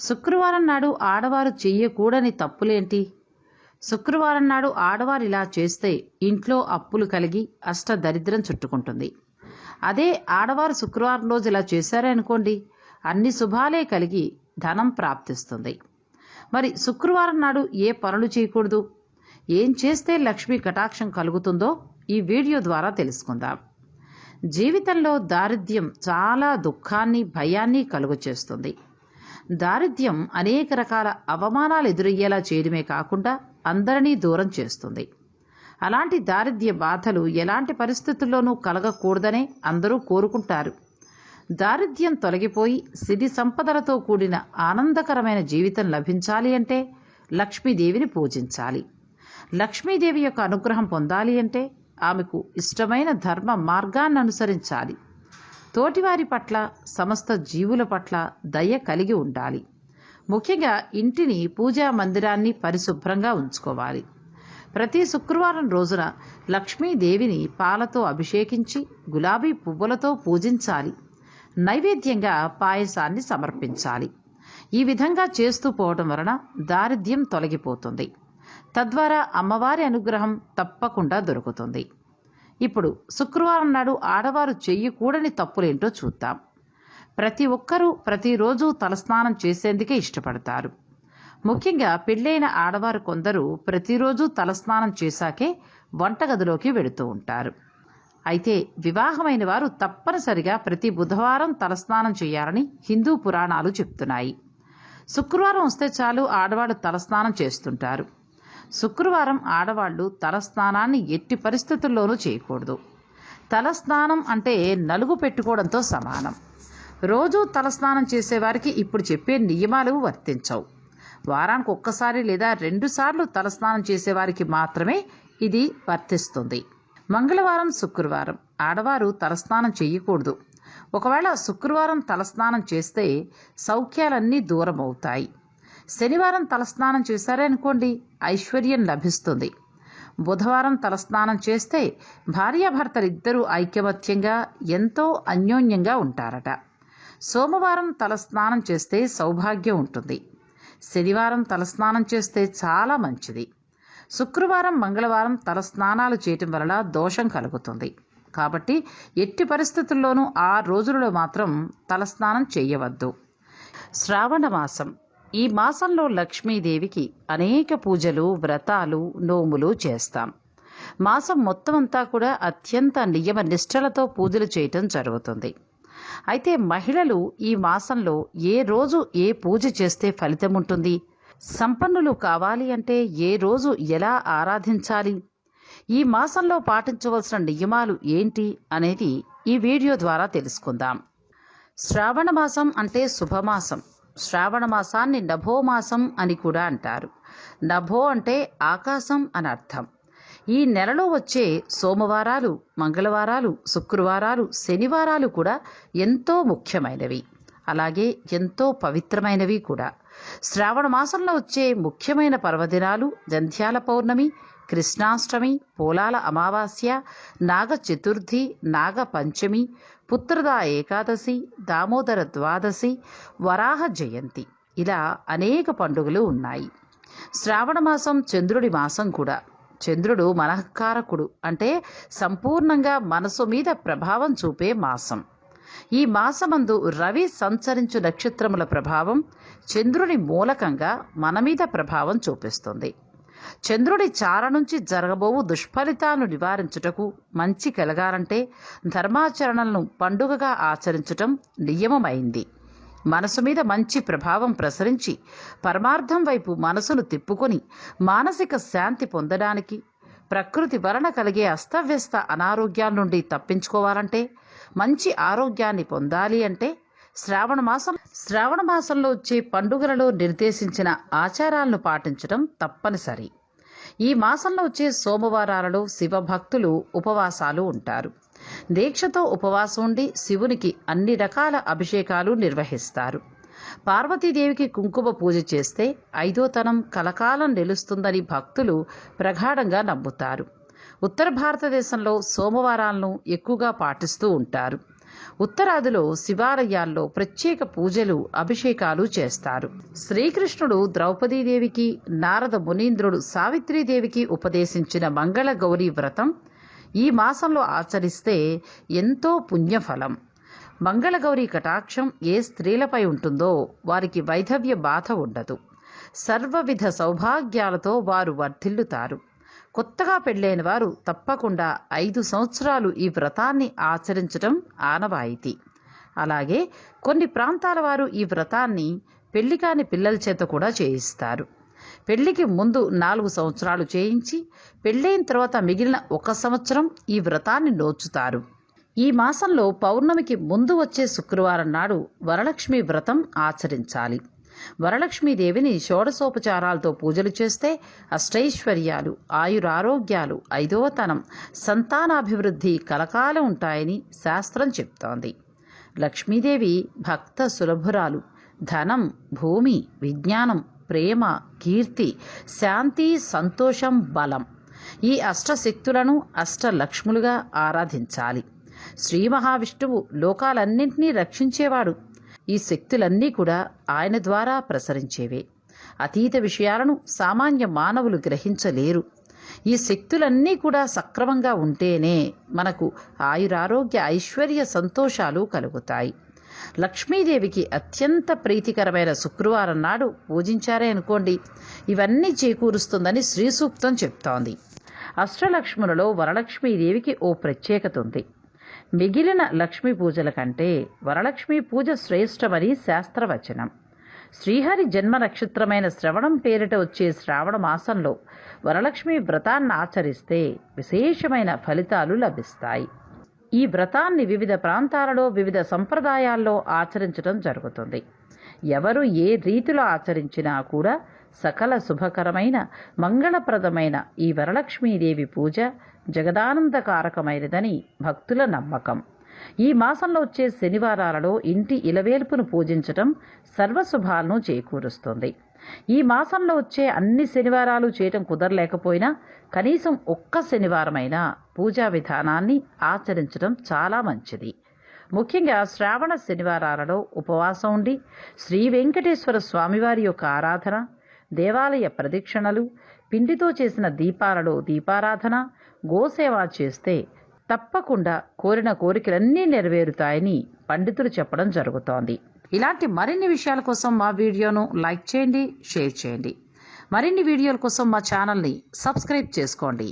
శుక్రవారం నాడు ఆడవారు చెయ్యకూడని తప్పులేంటి? శుక్రవారం నాడు ఆడవారు ఇలా చేస్తే ఇంట్లో అప్పులు కలిగి అష్ట దరిద్రం చుట్టుకుంటుంది. అదే ఆడవారు శుక్రవారం రోజు ఇలా చేశారనుకోండి అన్ని శుభాలే కలిగి ధనం ప్రాప్తిస్తుంది. మరి శుక్రవారం నాడు ఏ పనులు చేయకూడదు? ఏం చేస్తే లక్ష్మీ కటాక్షం కలుగుతుందో ఈ వీడియో ద్వారా తెలుసుకుందాం. జీవితంలో దారిద్ర్యం చాలా దుఃఖాన్ని భయాన్ని కలుగు చేస్తుంది దారిద్ర్యం అనేక రకాల అవమానాలు ఎదురయ్యేలా చేయడమే కాకుండా అందరినీ దూరం చేస్తుంది. అలాంటి దారిద్ర్య బాధలు ఎలాంటి పరిస్థితుల్లోనూ కలగకూడదనే అందరూ కోరుకుంటారు. దారిద్ర్యం తొలగిపోయి సిరి సంపదలతో కూడిన ఆనందకరమైన జీవితం లభించాలి అంటే లక్ష్మీదేవిని పూజించాలి. లక్ష్మీదేవి యొక్క అనుగ్రహం పొందాలి అంటే ఆమెకు ఇష్టమైన ధర్మ మార్గాన్ని అనుసరించాలి. తోటివారి పట్ల సమస్త జీవుల పట్ల దయ కలిగి ఉండాలి. ముఖ్యంగా ఇంటిని పూజా మందిరాన్ని పరిశుభ్రంగా ఉంచుకోవాలి. ప్రతి శుక్రవారం రోజున లక్ష్మీదేవిని పాలతో అభిషేకించి గులాబీ పువ్వులతో పూజించాలి. నైవేద్యంగా పాయసాన్ని సమర్పించాలి. ఈ విధంగా చేస్తూ పోవడం వలన దారిద్ర్యం తొలగిపోతుంది. తద్వారా అమ్మవారి అనుగ్రహం తప్పకుండా దొరుకుతుంది. ఇప్పుడు శుక్రవారం నాడు ఆడవారు చెయ్యకూడని తప్పులేంటో చూద్దాం. ప్రతి ఒక్కరూ ప్రతిరోజు తలస్నానం చేసేందుకే ఇష్టపడతారు. ముఖ్యంగా పెళ్ళైన ఆడవారు కొందరు ప్రతిరోజు తలస్నానం చేశాకే వంటగదిలోకి వెళుతూ ఉంటారు. అయితే వివాహమైన వారు తప్పనిసరిగా ప్రతి బుధవారం తలస్నానం చేయాలని హిందూ పురాణాలు చెప్తున్నాయి. శుక్రవారం వస్తే చాలు ఆడవాళ్ళు తలస్నానం చేస్తుంటారు. శుక్రవారం ఆడవాళ్ళు తలస్నానాన్ని ఎట్టి పరిస్థితుల్లోనూ చేయకూడదు. తలస్నానం అంటే నలుగు పెట్టుకోవడంతో సమానం. రోజూ తలస్నానం చేసేవారికి ఇప్పుడు చెప్పే నియమాలు వర్తించవు. వారానికి ఒక్కసారి లేదా రెండుసార్లు తలస్నానం చేసేవారికి మాత్రమే ఇది వర్తిస్తుంది. మంగళవారం శుక్రవారం. ఆడవారు తలస్నానం చేయకూడదు. ఒకవేళ శుక్రవారం తలస్నానం చేస్తే సౌఖ్యాలన్నీ దూరం అవుతాయి శనివారం తలస్నానం చేశారనుకోండి ఐశ్వర్యం లభిస్తుంది. బుధవారం తలస్నానం చేస్తే భార్యాభర్తలిద్దరూ ఐక్యమత్యంగా ఎంతో అన్యోన్యంగా ఉంటారట. సోమవారం తలస్నానం చేస్తే సౌభాగ్యం ఉంటుంది. శనివారం తలస్నానం చేస్తే చాలా మంచిది. శుక్రవారం మంగళవారం తలస్నానాలు చేయటం వలన దోషం కలుగుతుంది. కాబట్టి ఎట్టి పరిస్థితుల్లోనూ ఆ రోజులలో మాత్రం తలస్నానం చేయవద్దు. శ్రావణ మాసం. ఈ మాసంలో లక్ష్మీదేవికి అనేక పూజలు వ్రతాలు నోములు చేస్తాం. మాసం మొత్తం అంతా కూడా అత్యంత నియమ నిష్టలతో పూజలు చేయటం జరుగుతుంది. అయితే మహిళలు ఈ మాసంలో ఏ రోజు ఏ పూజ చేస్తే ఫలితం ఉంటుంది? సంపన్నులు కావాలి అంటే ఏ రోజు ఎలా ఆరాధించాలి? ఈ మాసంలో పాటించవలసిన నియమాలు ఏంటి అనేది ఈ వీడియో ద్వారా తెలుసుకుందాం. శ్రావణ మాసం అంటే శుభమాసం. శ్రావణ మాసాన్ని నభోమాసం అని కూడా అంటారు. నభో అంటే ఆకాశం అని అర్థం. ఈ నెలలో వచ్చే సోమవారాలు మంగళవారాలు శుక్రవారాలు శనివారాలు కూడా ఎంతో ముఖ్యమైనవి. అలాగే ఎంతో పవిత్రమైనవి కూడా. శ్రావణ మాసంలో వచ్చే ముఖ్యమైన పర్వదినాలు జంధ్యాల పౌర్ణమి కృష్ణాష్టమి పోలాల అమావాస్య నాగ చతుర్థి నాగ పంచమి పుత్రదా ఏకాదశి దామోదర ద్వాదశి వరాహ జయంతి. ఇలా అనేక పండుగలు ఉన్నాయి. శ్రావణ మాసం చంద్రుడి మాసం కూడా. చంద్రుడు మనఃకారకుడు అంటే సంపూర్ణంగా మనసు మీద ప్రభావం చూపే మాసం. ఈ మాసమందు రవి సంచరించు నక్షత్రముల ప్రభావం చంద్రుని మూలకంగా మన మీద ప్రభావం చూపిస్తుంది. చంద్రుడి చార నుంచి జరగబోవు దుష్ఫలితాలను నివారించుటకు మంచి కలగాలంటే ధర్మాచరణలను పండుగగా ఆచరించటం నియమమైంది. మనసు మీద మంచి ప్రభావం ప్రసరించి పరమార్థం వైపు మనసును తిప్పుకొని మానసిక శాంతి పొందడానికి ప్రకృతి వలన కలిగే అస్తవ్యస్త అనారోగ్యాల నుండి తప్పించుకోవాలంటే మంచి ఆరోగ్యాన్ని పొందాలి అంటే శ్రావణ మాసం శ్రావణ మాసంలో వచ్చే పండుగలలో నిర్దేశించిన ఆచారాలను పాటించడం తప్పనిసరి. ఈ మాసంలో వచ్చే సోమవారాలలో శివభక్తులు ఉపవాసాలు ఉంటారు. దీక్షతో ఉపవాసం ఉండి శివునికి అన్ని రకాల అభిషేకాలు నిర్వహిస్తారు. పార్వతీదేవికి కుంకుమ పూజ చేస్తే ఐదోతనం కలకాలం నిలుస్తుందని భక్తులు ప్రగాఢంగా నమ్ముతారు. ఉత్తర భారతదేశంలో సోమవారాలను ఎక్కువగా పాటిస్తూ ఉంటారు. ఉత్తరాదిలో శివాలయాల్లో ప్రత్యేక పూజలు అభిషేకాలు చేస్తారు. శ్రీకృష్ణుడు ద్రౌపదీదేవికి నారద మునీంద్రుడు సావిత్రీదేవికి ఉపదేశించిన మంగళ గౌరీ వ్రతం ఈ మాసంలో ఆచరిస్తే ఎంతో పుణ్యఫలం. మంగళగౌరి కటాక్షం ఏ స్త్రీలపై ఉంటుందో వారికి వైధవ్య బాధ ఉండదు. సర్వవిధ సౌభాగ్యాలతో వారు వర్ధిల్లుతారు. కొత్తగా పెళ్ళైన వారు తప్పకుండా ఐదు సంవత్సరాలు ఈ వ్రతాన్ని ఆచరించడం ఆనవాయితీ. అలాగే కొన్ని ప్రాంతాల వారు ఈ వ్రతాన్ని పెళ్ళి కాని పిల్లల చేత కూడా చేయిస్తారు. పెళ్ళికి ముందు నాలుగు సంవత్సరాలు చేయించి పెళ్ళైన తర్వాత మిగిలిన ఒక సంవత్సరం ఈ వ్రతాన్ని నోచుతారు. ఈ మాసంలో పౌర్ణమికి ముందు వచ్చే శుక్రవారం నాడు వరలక్ష్మి వ్రతం ఆచరించాలి. వరలక్ష్మీదేవిని షోడశోపచారాలతో పూజలు చేస్తే అష్టైశ్వర్యాలు ఆయురారోగ్యాలు ఐదవతనం సంతానాభివృద్ధి కలకాలం ఉంటాయని శాస్త్రం చెప్తోంది. లక్ష్మీదేవి భక్త సులభురాలు. ధనం భూమి విజ్ఞానం ప్రేమ కీర్తి శాంతి సంతోషం బలం. ఈ అష్టశక్తులను అష్టలక్ష్ములుగా ఆరాధించాలి. శ్రీ మహావిష్ణువు లోకాలన్నింటినీ రక్షించేవాడు. ఈ శక్తులన్నీ కూడా ఆయన ద్వారా ప్రసరించేవే. అతీత విషయాలను సామాన్య మానవులు గ్రహించలేరు. ఈ శక్తులన్నీ కూడా సక్రమంగా ఉంటేనే మనకు ఆయురారోగ్య ఐశ్వర్య సంతోషాలు కలుగుతాయి. లక్ష్మీదేవికి అత్యంత ప్రీతికరమైన శుక్రవారం నాడు పూజించారే అనుకోండి. ఇవన్నీ చేకూరుస్తుందని శ్రీ సూక్తం చెప్తోంది. అష్టలక్ష్ములలో వరలక్ష్మీదేవికి ఓ ప్రత్యేకత ఉంది. మిగిలిన లక్ష్మీ పూజల కంటే వరలక్ష్మి పూజ శ్రేష్టమని శాస్త్రవచనం. శ్రీహరి జన్మ నక్షత్రమైన శ్రవణం పేరిట వచ్చే శ్రావణ మాసంలో వరలక్ష్మి వ్రతాన్ని ఆచరిస్తే విశేషమైన ఫలితాలు లభిస్తాయి. ఈ వ్రతాన్ని వివిధ ప్రాంతాలలో వివిధ సంప్రదాయాల్లో ఆచరించడం జరుగుతుంది. ఎవరు ఏ రీతిలో ఆచరించినా కూడా సకల శుభకరమైన మంగళప్రదమైన ఈ వరలక్ష్మీదేవి పూజ జగదానందకారకమైనదని భక్తుల నమ్మకం. ఈ మాసంలో వచ్చే శనివారాలలో ఇంటి ఇలవేల్పును పూజించటం సర్వశుభాలను చేకూరుస్తుంది. ఈ మాసంలో వచ్చే అన్ని శనివారాలు చేయటం కుదరలేకపోయినా కనీసం ఒక్క శనివారమైనా పూజా విధానాన్ని ఆచరించడం చాలా మంచిది. ముఖ్యంగా శ్రావణ శనివారాలలో ఉపవాసం ఉండి శ్రీ వెంకటేశ్వర స్వామివారి యొక్క ఆరాధన దేవాలయ ప్రదక్షిణలు పిండితో చేసిన దీపాలలో దీపారాధన గోసేవ చేస్తే తప్పకుండా కోరిన కోరికలన్నీ నెరవేరుతాయని పండితులు చెప్పడం జరుగుతోంది. ఇలాంటి మరిన్ని విషయాల కోసం మా వీడియోను లైక్ చేయండి షేర్ చేయండి. మరిన్ని వీడియోల కోసం మా ఛానల్ని సబ్స్క్రైబ్ చేసుకోండి.